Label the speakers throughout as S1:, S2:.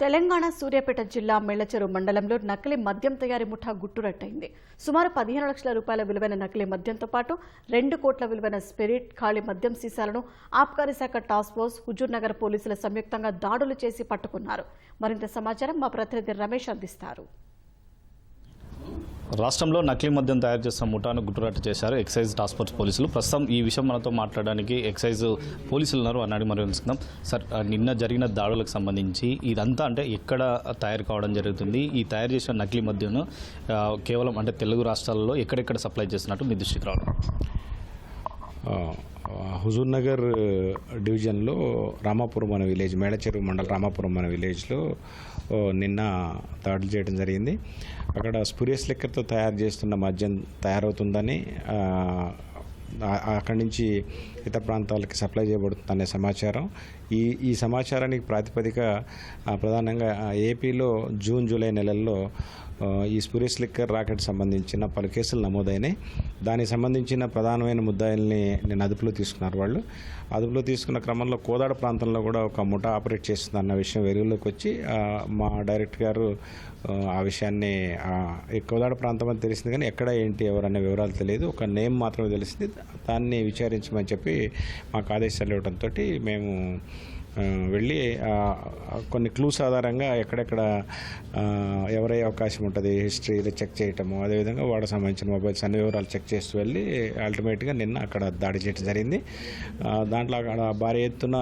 S1: తెలంగాణ సూర్యాపేట జిల్లా మెళ్ళచెరు మండలంలో నకిలీ మద్యం తయారీ ముఠా గుట్టురట్టయింది సుమారు పదిహేను లక్షల రూపాయల విలువైన నకిలీ మద్యంతో పాటు రెండు కోట్ల విలువైన స్పిరిట్ ఖాళీ మద్యం సీసాలను ఆబ్కారీ శాఖ టాస్క్ ఫోర్స్ హుజూర్ నగర్ పోలీసుల సంయుక్తంగా దాడులు చేసి పట్టుకున్నారు. మరింత సమాచారం మా ప్రతినిధి రమేష్ అందిస్తారు.
S2: రాష్ట్రంలో నకిలీ మద్యం తయారు చేస్తున్న ముఠాను గుట్టురట్టు చేశారు ఎక్సైజ్ టాస్క్ ఫోర్స్ పోలీసులు. ప్రస్తుతం ఈ విషయం మనతో మాట్లాడడానికి ఎక్సైజ్ పోలీసులు ఉన్నారు. అన్నాడు మరి తెలుసుకుందాం. సార్ నిన్న జరిగిన దాడులకు సంబంధించి ఇదంతా అంటే ఎక్కడ తయారు కావడం జరుగుతుంది? ఈ తయారు చేసిన నకిలీ మద్యంను కేవలం అంటే తెలుగు రాష్ట్రాల్లో ఎక్కడెక్కడ సప్లై చేస్తున్నట్టు మీ దృష్టికి రావడం?
S3: హుజూర్ నగర్ డివిజన్లో రామాపురం అనే విలేజ్ మేడచెరువు మండల రామాపురం అనే విలేజ్లో నిన్న దాడులు చేయడం జరిగింది. అక్కడ స్పురియస్ లెక్కర్తో తయారు చేస్తున్న మద్యం తయారవుతుందని అక్కడి నుంచి ఇతర ప్రాంతాలకి సప్లై చేయబడుతుందనే సమాచారం. ఈ ఈ సమాచారానికి ప్రాతిపదిక ప్రధానంగా ఏపీలో జూన్ జూలై నెలల్లో ఈ స్పురియస్ లిక్కర్ రాకెట్ సంబంధించిన పలు కేసులు నమోదైనాయి. దానికి సంబంధించిన ప్రధానమైన ముద్దాయిల్ని నేను అదుపులో తీసుకున్నారు వాళ్ళు. అదుపులో తీసుకున్న క్రమంలో కోదాడ ప్రాంతంలో కూడా ఒక ముఠా ఆపరేట్ చేస్తుంది అన్న విషయం వెలుగులోకి వచ్చి మా డైరెక్టర్ గారు ఆ, విషయాన్ని ఈ కోదాడ ప్రాంతం అని తెలిసింది కానీ ఎక్కడ ఏంటి ఎవరనే వివరాలు తెలియదు. ఒక నేమ్ మాత్రమే తెలిసింది. దాన్ని విచారించమని చెప్పి మాకు ఆదేశాలు ఇవ్వడంతో మేము వెళ్ళి కొన్ని క్లూస్ ఆధారంగా ఎక్కడెక్కడ ఎవరై ఎవరయ్యే అవకాశం ఉంటుంది హిస్టరీలో చెక్ చేయటము అదేవిధంగా వాడికి సంబంధించిన మొబైల్స్ అన్ని వివరాలు చెక్ చేస్తూ వెళ్ళి అల్టిమేట్గా నిన్న అక్కడ దాడి చేయడం జరిగింది. దాంట్లో అక్కడ భారీ ఎత్తున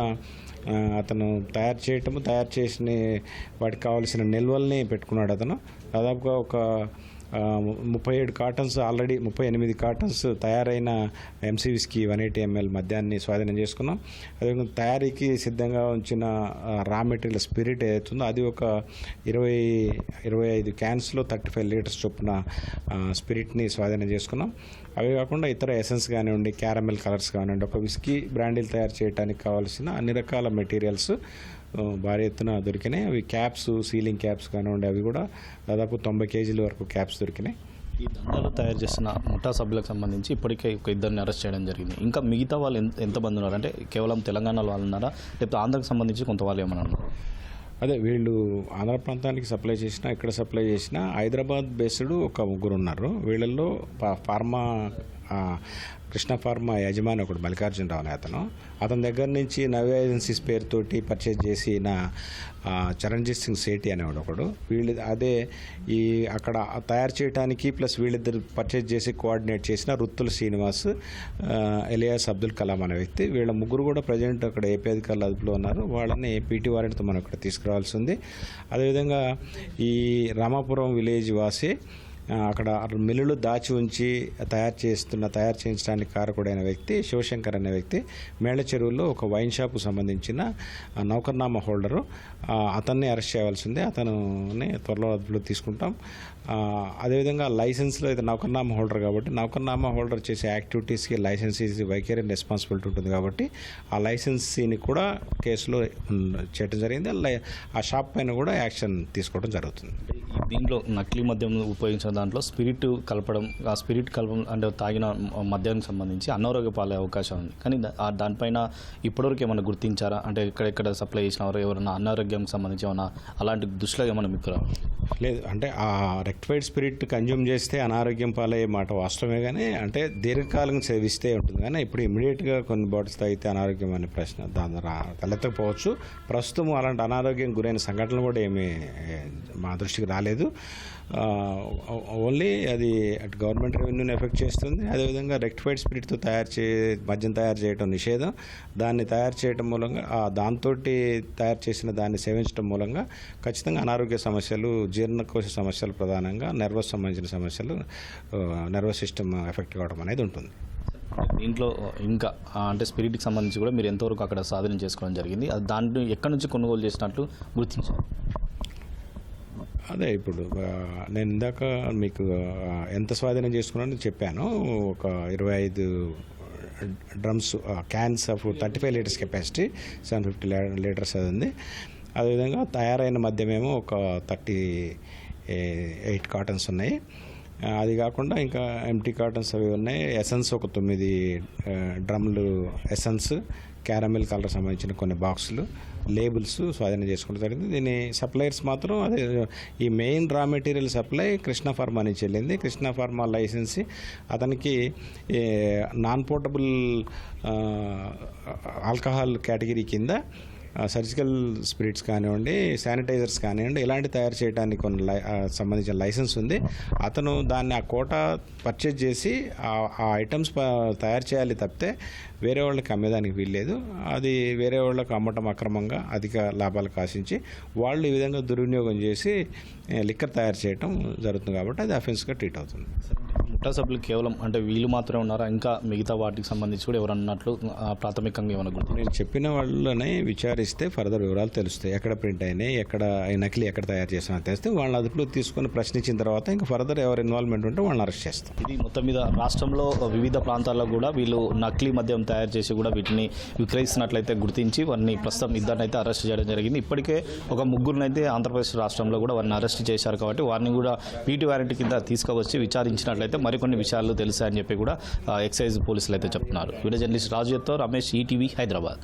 S3: అతను తయారు చేయటము తయారు చేసిన వాటికి కావాల్సిన నిల్వల్ని పెట్టుకున్నాడు అతను. దాదాపుగా ఒక ముప్పై ఏడు కాటన్స్ ఆల్రెడీ ముప్పై ఎనిమిది కాటన్స్ తయారైన ఎంసీవీస్కి వన్ ఎయిటీ ఎంఎల్ మద్యాన్ని స్వాధీనం చేసుకున్నాం. అదేవిధంగా తయారీకి సిద్ధంగా ఉంచిన రా మెటీరియల్ స్పిరిట్ ఏదైతుందో అది ఒక ఇరవై ఇరవై ఐదు క్యాన్స్లో థర్టీ ఫైవ్ లీటర్స్ చొప్పున స్పిరిట్ని స్వాధీనం చేసుకున్నాం. అవి కాకుండా ఇతర ఎసెన్స్ కానివ్వండి క్యారమెల్ కలర్స్ కానివ్వండి ఒక విస్కీ బ్రాండీలు తయారు చేయడానికి కావాల్సిన అన్ని రకాల మెటీరియల్స్ భారీ ఎత్తున దొరికినాయి. అవి క్యాప్స్ సీలింగ్ క్యాప్స్ కానివ్వండి అవి కూడా దాదాపు తొంభై కేజీల వరకు క్యాప్స్ దొరికినాయి.
S2: ఈ దందాలు తయారు చేస్తున్న ముఠా సభ్యులకు సంబంధించి ఇప్పటికే ఒక ఇద్దరిని అరెస్ట్ చేయడం జరిగింది. ఇంకా మిగతా వాళ్ళు ఎంత ఎంతమంది ఉన్నారు? అంటే కేవలం తెలంగాణలో వాళ్ళు ఉన్నారా? లేకపోతే ఆంధ్రకు సంబంధించి కొంత వాళ్ళు ఏమన్నా ఉన్నారు?
S3: అదే వీళ్ళు ఆంధ్ర ప్రాంతానికి సప్లై చేసిన ఇక్కడ సప్లై చేసిన హైదరాబాద్ బేస్డ్ ఒక ముగ్గురు ఉన్నారు. వీళ్ళల్లో ఫార్మా కృష్ణ ఫార్మా యజమాని ఒకడు మల్లికార్జునరావు అనే అతను. అతని దగ్గర నుంచి నవ్య ఏజెన్సీస్ పేరుతోటి పర్చేజ్ చేసిన చరణ్జీత్ సింగ్ సేటి అనేవాడు ఒకడు. వీళ్ళు అదే ఈ అక్కడ తయారు చేయడానికి ప్లస్ వీళ్ళిద్దరు పర్చేజ్ చేసి కోఆర్డినేట్ చేసిన రుత్తుల శ్రీనివాస్ ఎలియాస్ అబ్దుల్ కలాం అనే వ్యక్తి. వీళ్ళ ముగ్గురు కూడా ప్రజెంట్ అక్కడ ఏపీ అధికారులు అదుపులో ఉన్నారు. వాళ్ళని పీటీ వారెంట్తో మనం ఇక్కడ తీసుకురావాల్సి ఉంది. అదేవిధంగా ఈ రామాపురం విలేజ్ వాసి అక్కడ మిల్లులు దాచి ఉంచి తయారు చేస్తున్న తయారు చేయించడానికి కారకుడైన వ్యక్తి శివశంకర్ అనే వ్యక్తి మేళ్ళ చెరువులో ఒక వైన్ షాప్కు సంబంధించిన నౌకర్నామా హోల్డరు అతన్ని అరెస్ట్ చేయవలసిందే అతనుని త్వరలో అదుపులో తీసుకుంటాం. అదేవిధంగా లైసెన్స్లో ఇది నౌకర్నామా హోల్డర్ కాబట్టి నౌకర్నామా హోల్డర్ చేసే యాక్టివిటీస్కి లైసెన్స్ ఈజ్ వైకేరియన్ రెస్పాన్సిబిలిటీ ఉంటుంది కాబట్టి ఆ లైసెన్సీని కూడా కేసులో చేయడం జరిగింది. ఆ షాప్ పైన కూడా యాక్షన్ తీసుకోవడం జరుగుతుంది.
S2: దీంట్లో నకిలీ మద్యం ఉపయోగించిన దాంట్లో స్పిరిట్ కలపడం ఆ స్పిరిట్ కలపడం అంటే తాగిన మద్యానికి సంబంధించి అనారోగ్య పాలే అవకాశం ఉంది. కానీ ఆ దానిపైన ఇప్పటివరకు ఏమైనా గుర్తించారా? అంటే ఎక్కడెక్కడ సప్లై చేసిన వారు ఎవరైనా అనారోగ్యానికి సంబంధించి ఏమైనా అలాంటి దృష్టిలో ఏమైనా మీకు
S3: లేదు. అంటే ఆ రెక్టిఫైడ్ స్పిరిట్ కన్జ్యూమ్ చేస్తే అనారోగ్యం పాలయ్యే మాట వాస్తవమే కానీ అంటే దీర్ఘకాలం సేవిస్తే ఉంటుంది. కానీ ఇప్పుడు ఇమీడియట్గా కొన్ని బాటిల్స్ తాగితే అనారోగ్యం అనే ప్రశ్న దాని తలెత్తకపోవచ్చు. ప్రస్తుతం అలాంటి అనారోగ్యం గురైన సంఘటనలు కూడా ఏమీ మా దృష్టికి రాలేదు. లేదు. ఓన్లీ అది అటు గవర్నమెంట్ రెవెన్యూని ఎఫెక్ట్ చేస్తుంది. అదేవిధంగా రెక్టిఫైడ్ స్పిరిట్తో తయారు చే మద్యం తయారు చేయడం నిషేధం. దాన్ని తయారు చేయడం మూలంగా దాంతో తయారు చేసిన దాన్ని సేవించడం మూలంగా ఖచ్చితంగా అనారోగ్య సమస్యలు జీర్ణకోశ సమస్యలు ప్రధానంగా నర్వస్ సంబంధించిన సమస్యలు నర్వస్ సిస్టమ్ ఎఫెక్ట్ కావడం అనేది ఉంటుంది.
S2: దీంట్లో ఇంకా అంటే స్పిరిట్కి సంబంధించి కూడా మీరు ఎంతవరకు అక్కడ సాధన చేసుకోవడం జరిగింది? అది దాంట్లో ఎక్కడి నుంచి కొనుగోలు చేసినట్లు గుర్తించారు?
S3: అదే ఇప్పుడు నేను ఇందాక మీకు ఎంత స్వాధీనం చేసుకున్నానో చెప్పాను. ఒక ఇరవై ఐదు drums cans of thirty five litres capacity seven fifty litres అది ఉంది. అదేవిధంగా తయారైన మద్యమేమో ఒక థర్టీ ఎయిట్ కాటన్స్ ఉన్నాయి. అది కాకుండా ఇంకా ఎంటీ కాటన్స్ అవి ఉన్నాయి. ఎసెన్స్ ఒక తొమ్మిది డ్రమ్లు ఎసెన్స్ క్యారమిల్ కలర్ సంబంధించిన కొన్ని బాక్సులు లేబుల్స్ స్వాధీనం చేసుకోవడం జరిగింది. దీని సప్లయర్స్ మాత్రం అదే ఈ main raw material supply Krishna pharma నుంచి వెళ్ళింది. కృష్ణ ఫార్మా లైసెన్సీ అతనికి నాన్ పోర్టబుల్ ఆల్కహాల్ కేటగిరీ కింద సర్జికల్ స్పిరిట్స్ కానివ్వండి శానిటైజర్స్ కానివ్వండి ఇలాంటి తయారు చేయడానికి కొన్ని లై సంబంధించిన లైసెన్స్ ఉంది. అతను దాన్ని ఆ కోట పర్చేజ్ చేసి ఆ ఆ ఐటమ్స్ తయారు చేయాలి తప్పితే వేరే వాళ్ళకి అమ్మేదానికి వీల్లేదు. అది వేరే వాళ్ళకి అమ్మటం అక్రమంగా అధిక లాభాలు కాశించి వాళ్ళు ఈ విధంగా దుర్వినియోగం చేసి లిక్కర్ తయారు చేయటం జరుగుతుంది కాబట్టి అది అఫెన్స్గా ట్రీట్ అవుతుంది.
S2: ముఠా సభ్యులు కేవలం అంటే వీళ్ళు మాత్రమే ఉన్నారా? ఇంకా మిగతా వాటికి సంబంధించి కూడా ఎవరు అన్నట్లు ఆ, ప్రాథమికంగా ఏమైనా గుర్తు
S3: నేను చెప్పిన వాళ్ళని విచారిస్తే ఫర్దర్ వివరాలు తెలుస్తాయి. ఎక్కడ ప్రింట్ అయినాయి ఎక్కడ ఈ నకిలీ ఎక్కడ తయారు చేసినా తెలిస్తే వాళ్ళని అదుపులో తీసుకొని ప్రశ్నించిన తర్వాత ఇంకా ఫర్దర్ ఎవరు ఇన్వాల్వ్మెంట్ ఉంటే వాళ్ళని అరెస్ట్ చేస్తాం.
S2: ఇది మొత్తం మీద రాష్ట్రంలో వివిధ ప్రాంతాల్లో కూడా వీళ్ళు నకిలీ మద్యం తయారు చేసి కూడా వీటిని విక్రయిస్తున్నట్లయితే గుర్తించి వారిని ప్రస్తుతం ఇద్దరిని అయితే అరెస్ట్ చేయడం జరిగింది. ఇప్పటికే ఒక ముగ్గురినైతే ఆంధ్రప్రదేశ్ రాష్ట్రంలో కూడా వారిని అరెస్ట్ చేశారు కాబట్టి వారిని కూడా పీటీ వారెంట్ కింద తీసుకువచ్చి విచారించినట్లయితే మరికొన్ని విషయాలు తెలుసాయని చెప్పి కూడా ఎక్సైజ్ పోలీసులు అయితే చెప్తున్నారు. వీడియో జర్నలిస్ట్ రాజుతో రమేష్ ఈటీవీ హైదరాబాద్.